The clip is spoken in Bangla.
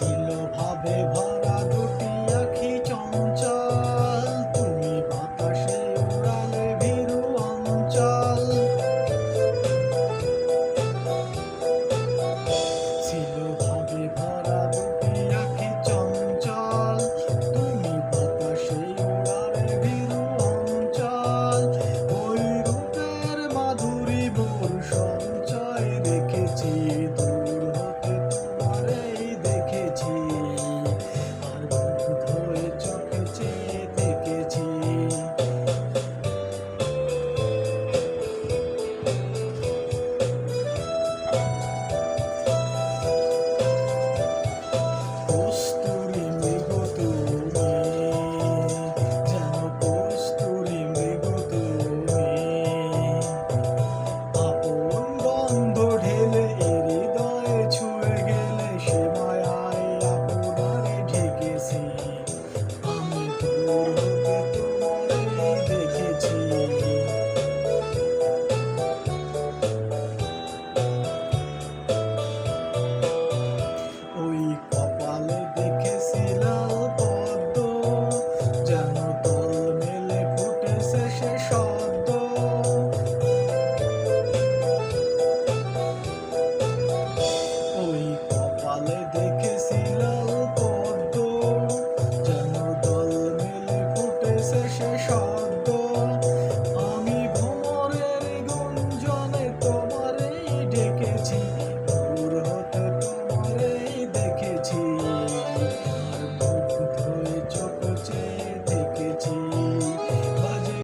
ছিল ভাবে ভরা দুটো you. cardboard